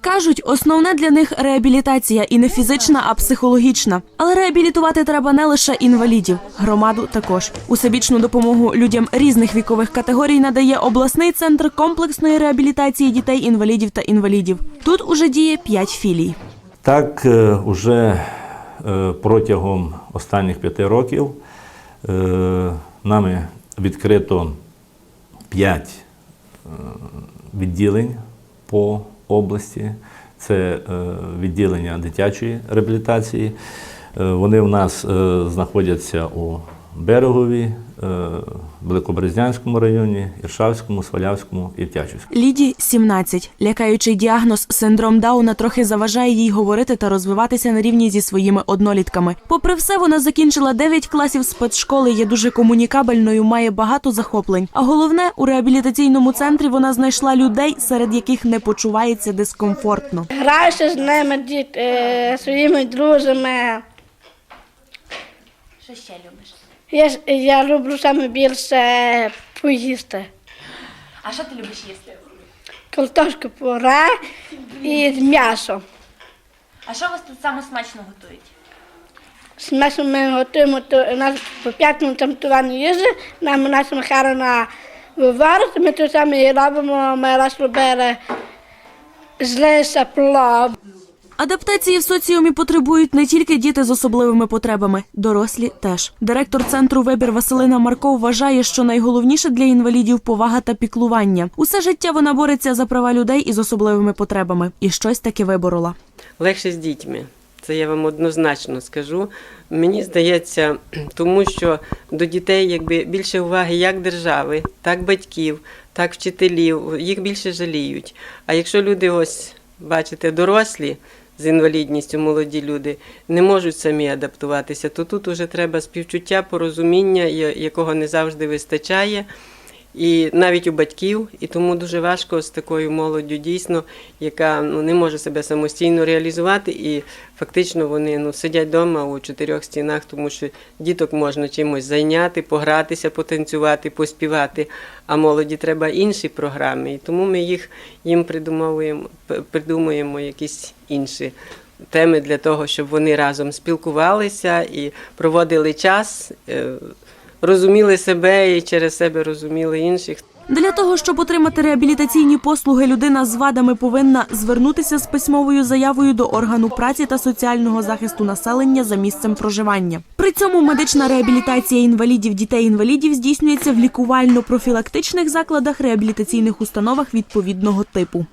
Кажуть, основне для них реабілітація і не фізична, а психологічна. Але реабілітувати треба не лише інвалідів, громаду також. Усебічну допомогу людям різних вікових категорій надає обласний центр комплексної реабілітації дітей, інвалідів та інвалідів. Тут уже діє п'ять філій. Так, е, уже е, протягом останніх п'яти років е, нами відкрито п'ять відділень по області. Це е, відділення дитячої реабілітації. Е, Вони в нас е, знаходяться у Берегові, е, Великобрезнянському районі, Іршавському, Свалявському і Тячівському. Ліді 17. Лякаючий діагноз синдром Дауна трохи заважає їй говорити та розвиватися на рівні зі своїми однолітками. Попри все, вона закінчила 9 класів спецшколи, є дуже комунікабельною, має багато захоплень. А головне, у реабілітаційному центрі вона знайшла людей, серед яких не почувається дискомфортно. Граюся з ними, діт, е, своїми друзями. Що ще любиш? Я, я люблю саме більше поїсти. А що ти любиш їсти? Картошку пюре і з м'ясом. А що у вас тут саме смачно готують? Смачно ми готуємо то, у нас по п'ятому там тувані їжі, нам наша Михайловна виварить, ми то саме і робимо, ми раз робили з лиса плов. Адаптації в соціумі потребують не тільки діти з особливими потребами, дорослі теж. Директор центру вибір Василина Марко вважає, що найголовніше для інвалідів повага та піклування. Усе життя вона бореться за права людей із особливими потребами і щось таки виборола. легше з дітьми. Це я вам однозначно скажу. Мені здається, тому що до дітей якби більше уваги як держави, так батьків, так вчителів, їх більше жаліють. А якщо люди, ось бачите, дорослі з інвалідністю, молоді люди, не можуть самі адаптуватися, то тут уже треба співчуття, порозуміння, якого не завжди вистачає. І навіть у батьків, і тому дуже важко з такою молоддю дійсно, яка ну, не може себе самостійно реалізувати, і фактично вони ну, сидять вдома у чотирьох стінах, тому що діток можна чимось зайняти, погратися, потанцювати, поспівати. А молоді треба інші програми. І тому ми їх їм придумовуємо, придумуємо якісь інші теми для того, щоб вони разом спілкувалися і проводили час. Розуміли себе і через себе розуміли інших. Для того, щоб отримати реабілітаційні послуги, людина з вадами повинна звернутися з письмовою заявою до органу праці та соціального захисту населення за місцем проживання. При цьому медична реабілітація інвалідів, дітей-інвалідів здійснюється в лікувально-профілактичних закладах реабілітаційних установах відповідного типу.